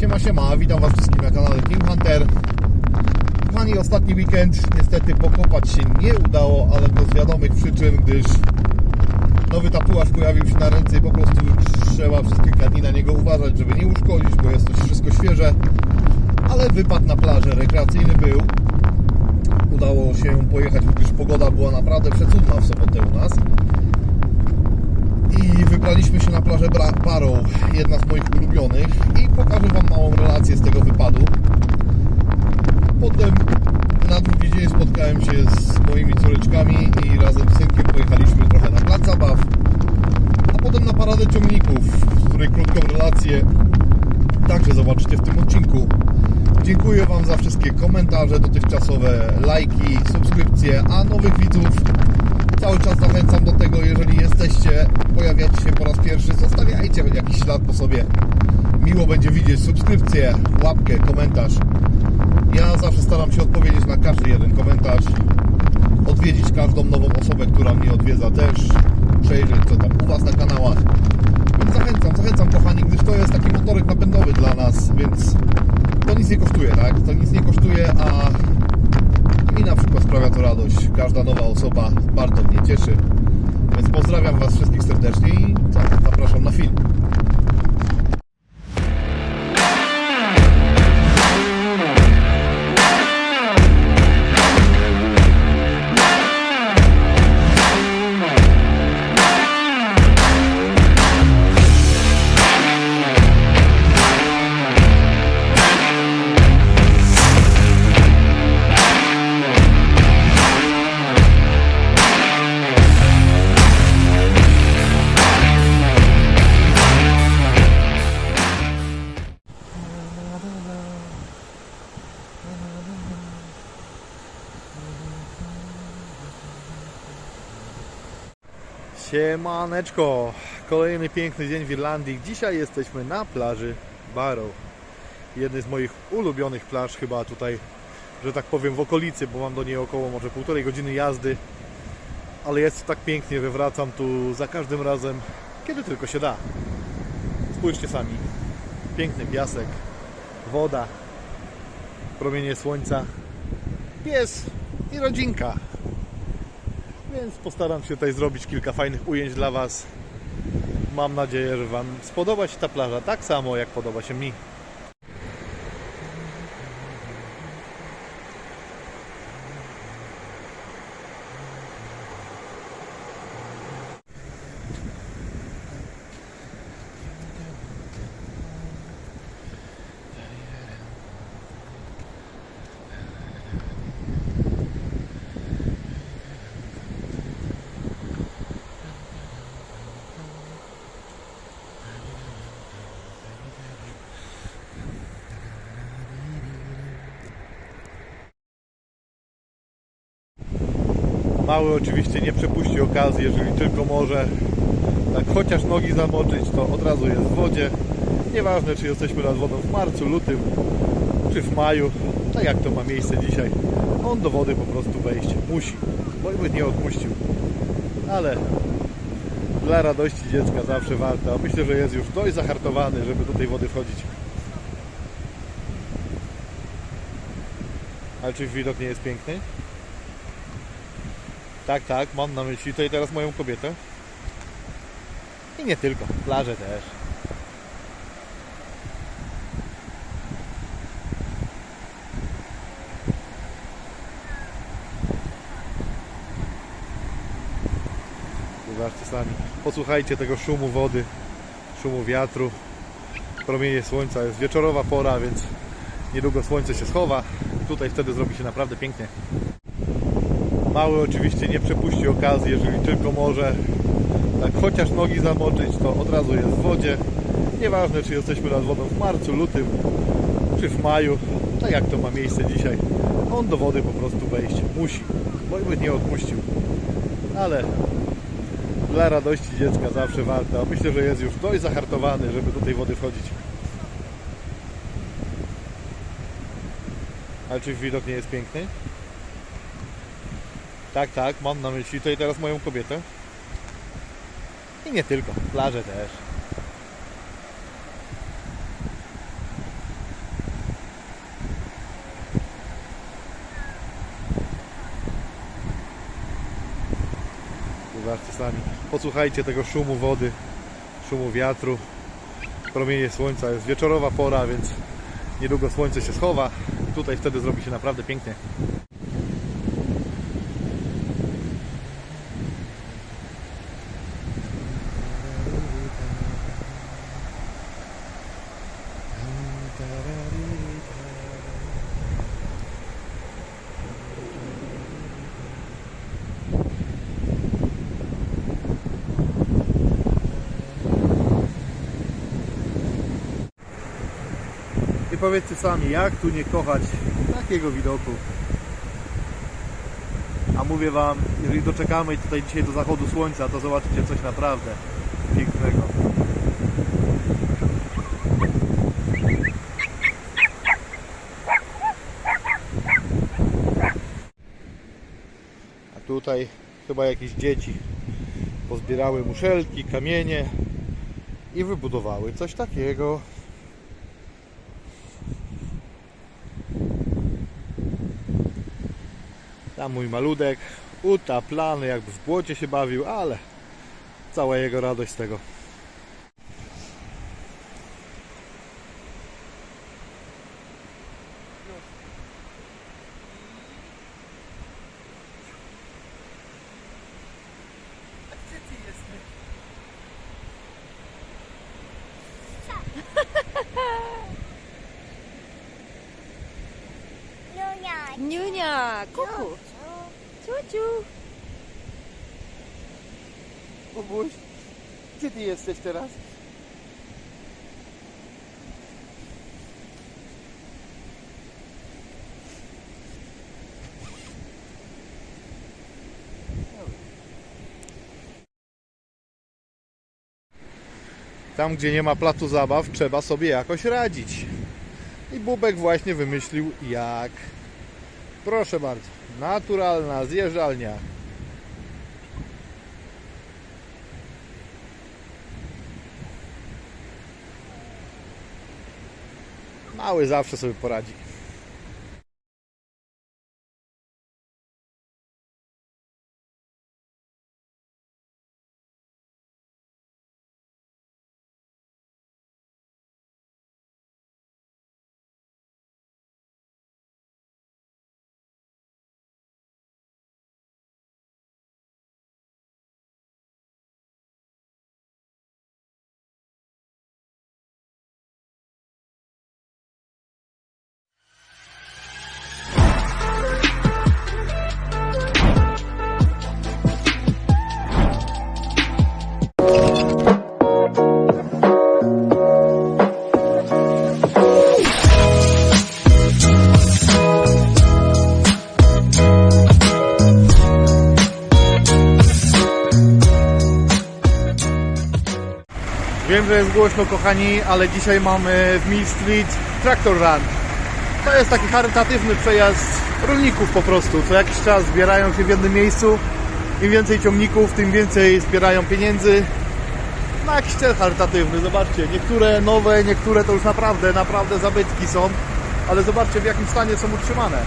Siema, siema, witam Was wszystkich na kanale Team Hunter. Kochani, ostatni weekend niestety pokopać się nie udało, ale to z wiadomych przyczyn, gdyż nowy tatuaż pojawił się na ręce i po prostu trzeba przez kilka dni na niego uważać, żeby nie uszkodzić, bo jest to wszystko świeże. Ale wypad na plażę rekreacyjny był. Udało się pojechać, gdyż pogoda była naprawdę przecudna w sobotę u nas. I wybraliśmy się na plażę Barrow, jedna z moich ulubionych i pokażę Wam małą relację z tego wypadu. Potem na drugi dzień spotkałem się z moimi córeczkami i razem z synkiem pojechaliśmy trochę na plac zabaw, a potem na paradę ciągników, z której krótką relację także zobaczycie w tym odcinku. Dziękuję Wam za wszystkie komentarze dotychczasowe, lajki, subskrypcje, a nowych widzów cały czas zachęcam do tego, jeżeli jesteście, pojawiacie się po raz pierwszy, zostawiajcie jakiś ślad po sobie. Miło będzie widzieć subskrypcję, łapkę, komentarz. Ja zawsze staram się odpowiedzieć na każdy jeden komentarz, odwiedzić każdą nową osobę, która mnie odwiedza też, przejrzeć co tam u Was na kanałach. Więc zachęcam, zachęcam kochani, gdyż to jest taki motorek napędowy dla nas, więc to nic nie kosztuje, tak? To nic nie kosztuje, a mi na przykład sprawia to radość. Każda nowa osoba bardzo mnie cieszy. Więc pozdrawiam Was wszystkich serdecznie i za- zapraszam na film. Siemaneczko, kolejny piękny dzień w Irlandii. Dzisiaj jesteśmy na plaży Barrow. Jednej z moich ulubionych plaż chyba tutaj, że tak powiem w okolicy, bo mam do niej około może półtorej godziny jazdy. Ale jest tak pięknie, że wracam tu za każdym razem, kiedy tylko się da. Spójrzcie sami. Piękny piasek, woda, promienie słońca, pies i rodzinka. Więc postaram się tutaj zrobić kilka fajnych ujęć dla Was. Mam nadzieję, że Wam spodoba się ta plaża tak samo, jak podoba się mi. Mały oczywiście nie przepuści okazji, jeżeli tylko może tak chociaż nogi zamoczyć, to od razu jest w wodzie. Nieważne, czy jesteśmy nad wodą w marcu, lutym, czy w maju, tak jak to ma miejsce dzisiaj. On do wody po prostu wejść musi, bo by nie odpuścił. Ale dla radości dziecka zawsze warto. Myślę, że jest już dość zahartowany, żeby do tej wody wchodzić. Ale czy widok nie jest piękny? Tak, tak, mam na myśli tutaj teraz moją kobietę. I nie tylko, plażę też. Zobaczcie sami. Posłuchajcie tego szumu wody, szumu wiatru, promienie słońca. Jest wieczorowa pora, więc niedługo słońce się schowa. Tutaj wtedy zrobi się naprawdę pięknie. Mały oczywiście nie przepuści okazji, jeżeli tylko może tak chociaż nogi zamoczyć, to od razu jest w wodzie. Nieważne, czy jesteśmy nad wodą w marcu, lutym, czy w maju, tak jak to ma miejsce dzisiaj. On do wody po prostu wejść musi, bo by nie odpuścił. Ale dla radości dziecka zawsze warto. Myślę, że jest już dość zahartowany, żeby do tej wody wchodzić. Ale czy widok nie jest piękny? Tak, tak, mam na myśli tutaj teraz moją kobietę. I nie tylko, plaże też. Zobaczcie sami. Posłuchajcie tego szumu wody, szumu wiatru, promienie słońca. Jest wieczorowa pora, więc niedługo słońce się schowa. Tutaj wtedy zrobi się naprawdę pięknie. Powiedzcie sami, jak tu nie kochać takiego widoku. A mówię Wam, jeżeli doczekamy tutaj dzisiaj do zachodu słońca, to zobaczycie coś naprawdę pięknego. A tutaj chyba jakieś dzieci pozbierały muszelki, kamienie i wybudowały coś takiego. Tam mój maludek utaplany, jakby w błocie się bawił, ale cała jego radość z tego. Nunia. Niunia, kuku. Ciuciu. Bobuś, gdzie ty jesteś teraz? Tam, gdzie nie ma placu zabaw, trzeba sobie jakoś radzić. I Bubek właśnie wymyślił jak. Proszę bardzo, naturalna zjeżdżalnia. Mały zawsze sobie poradzi. Że jest głośno, kochani, ale dzisiaj mamy w Mill Street Tractor Run. To jest taki charytatywny przejazd rolników po prostu. Co jakiś czas zbierają się w jednym miejscu. Im więcej ciągników, tym więcej zbierają pieniędzy na jakiś cel charytatywny. Zobaczcie, niektóre nowe, niektóre to już naprawdę, naprawdę zabytki są. Ale zobaczcie w jakim stanie są utrzymane.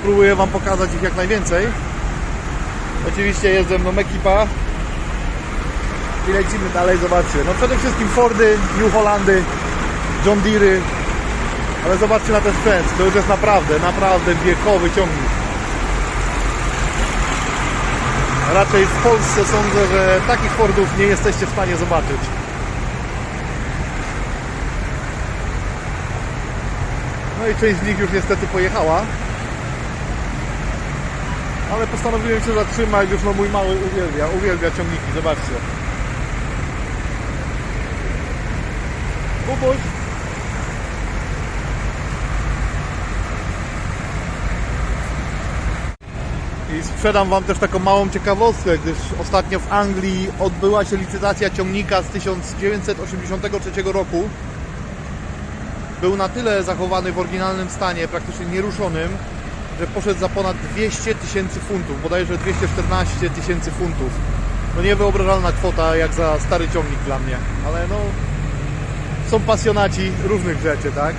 Spróbuję Wam pokazać ich jak najwięcej. Oczywiście jest ze mną ekipa, i lecimy dalej, zobaczcie. No przede wszystkim Fordy, New Hollandy, John Deere, ale zobaczcie na ten sprzęt, to już jest naprawdę, naprawdę wiekowy ciągnik. Raczej w Polsce sądzę, że takich Fordów nie jesteście w stanie zobaczyć. No i część z nich już niestety pojechała. Ale postanowiłem się zatrzymać, już no mój mały uwielbia, uwielbia ciągniki, zobaczcie. Kubuś. I sprzedam Wam też taką małą ciekawostkę, gdyż ostatnio w Anglii odbyła się licytacja ciągnika z 1983 roku. Był na tyle zachowany w oryginalnym stanie, praktycznie nieruszonym, że poszedł za ponad 200 tysięcy funtów, bodajże 214 tysięcy funtów. No niewyobrażalna kwota jak za stary ciągnik dla mnie, ale no są pasjonaci różnych rzeczy, tak?